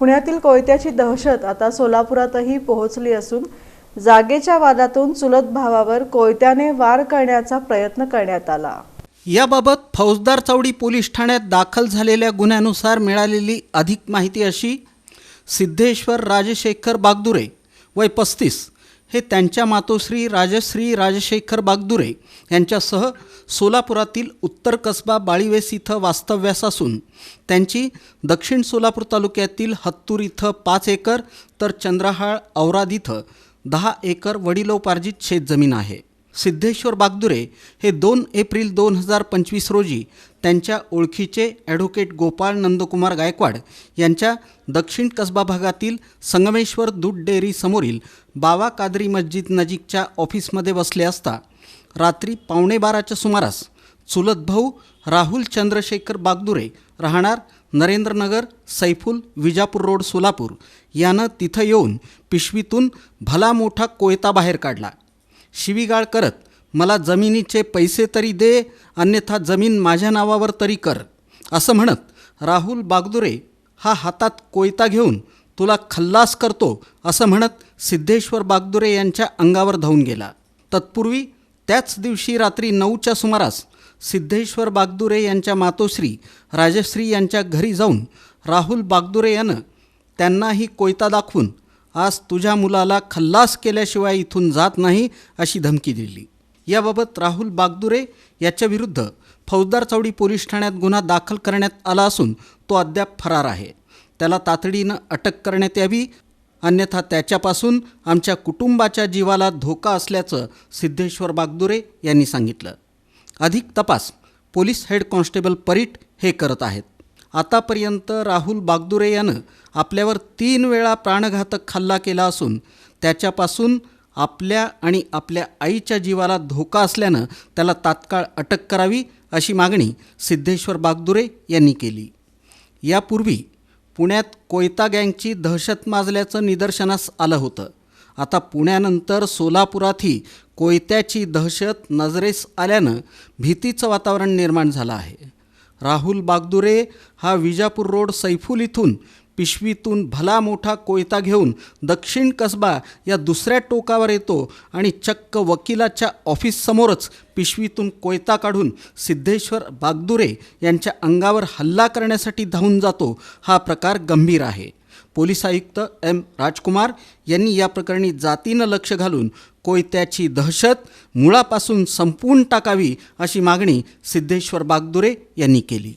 पुण्यातील कोयत्याची दहशत आता सोलापुरातही पोहोचली असून जागेच्या वादातून चुलत भावावर कोयत्याने वार करण्याचा प्रयत्न करण्यात आला. याबाबत फौजदार चौडी पोलीस ठाण्यात दाखल झालेल्या गुन्ह्यानुसार मिळालेली अधिक माहिती अशी सिद्धेश्वर राजशेखर बागदुरे वय पस्तीस हे त्यांच्या मातोश्री राजश्री राजशेखर बागदुरे यांच्यासह सोलापुरातील उत्तर कसबा बाळीवेस इथं वास्तव्यास असून त्यांची दक्षिण सोलापूर तालुक्यातील हत्तूर इथं पाच एकर तर चंद्रहाळ औराद इथं दहा एकर वडिलोपार्जित शेतजमीन आहे. सिद्धेश्वर बागदुरे हे दोन एप्रिल दोन हजार पंचवीस रोजी त्यांच्या ओळखीचे ॲडव्होकेट गोपाळ नंदकुमार गायकवाड यांच्या दक्षिण कसबा भागातील संगमेश्वर दूध डेअरीसमोरील बावा कादरी मस्जिद नजीकच्या ऑफिसमध्ये बसले असता रात्री पावणे बाराच्या सुमारास चुलत भाऊ राहुल चंद्रशेखर बागदुरे राहणार नरेंद्रनगर सैफुल विजापूर रोड सोलापूर यानं तिथं येऊन पिशवीतून भला मोठा कोयता बाहेर काढला. शिवीगाळ करत मला जमिनीचे पैसे तरी दे अन्यथा जमीन माझ्या नावावर तरी कर असं म्हणत राहुल बागदुरे हा हातात कोयता घेऊन तुला खल्लास करतो असं म्हणत सिद्धेश्वर बागदुरे यांच्या अंगावर धावून गेला. तत्पूर्वी त्याच दिवशी रात्री नऊच्या सुमारास सिद्धेश्वर बागदुरे यांच्या मातोश्री राजश्री यांच्या घरी जाऊन राहुल बागदुरे यानं त्यांनाही कोयता दाखवून आज तुझ्या मुलाला खल्लास केल्याशिवाय इथून जात नाही अशी धमकी दिली. याबाबत राहुल बागदुरे याच्याविरुद्ध फौजदार चौडी पोलीस ठाण्यात गुन्हा दाखल करण्यात आला असून तो अद्याप फरार आहे. त्याला तातडीनं अटक करण्यात यावी अन्यथा त्याच्यापासून आमच्या कुटुंबाच्या जीवाला धोका असल्याचं सिद्धेश्वर बागदुरे यांनी सांगितलं. अधिक तपास पोलीस हेड कॉन्स्टेबल परीट हे करत आहेत. आतापर्यंत राहुल बागदुरे यानं आपल्यावर तीन वेळा प्राणघातक हल्ला केला असून त्याच्यापासून आपल्या आणि आपल्या आईच्या जीवाला धोका असल्यानं त्याला तात्काळ अटक करावी अशी मागणी सिद्धेश्वर बागदुरे यांनी केली. यापूर्वी पुण्यात कोयता गँगची दहशत माजल्याचं निदर्शनास आलं होतं. आता पुण्यानंतर सोलापुरातही कोयत्याची दहशत नजरेस आल्यानं भीतीचं वातावरण निर्माण झालं आहे. राहुल बागदुरे हा विजापूर रोड सैफुल इथून पिशवीतून भला मोठा कोयता घेऊन दक्षिण कसबा या दुसऱ्या टोकावर येतो आणि चक्क वकिलाच्या ऑफिससमोरच पिशवीतून कोयता काढून सिद्धेश्वर बागदुरे यांच्या अंगावर हल्ला करण्यासाठी धावून जातो. हा प्रकार गंभीर आहे. पोलीस आयुक्त एम राजकुमार यांनी या प्रकरणी जातीनं लक्ष घालून कोयत्याची दहशत मुळापासून संपवून टाकावी अशी मागणी सिद्धेश्वर बागदुरे यांनी केली.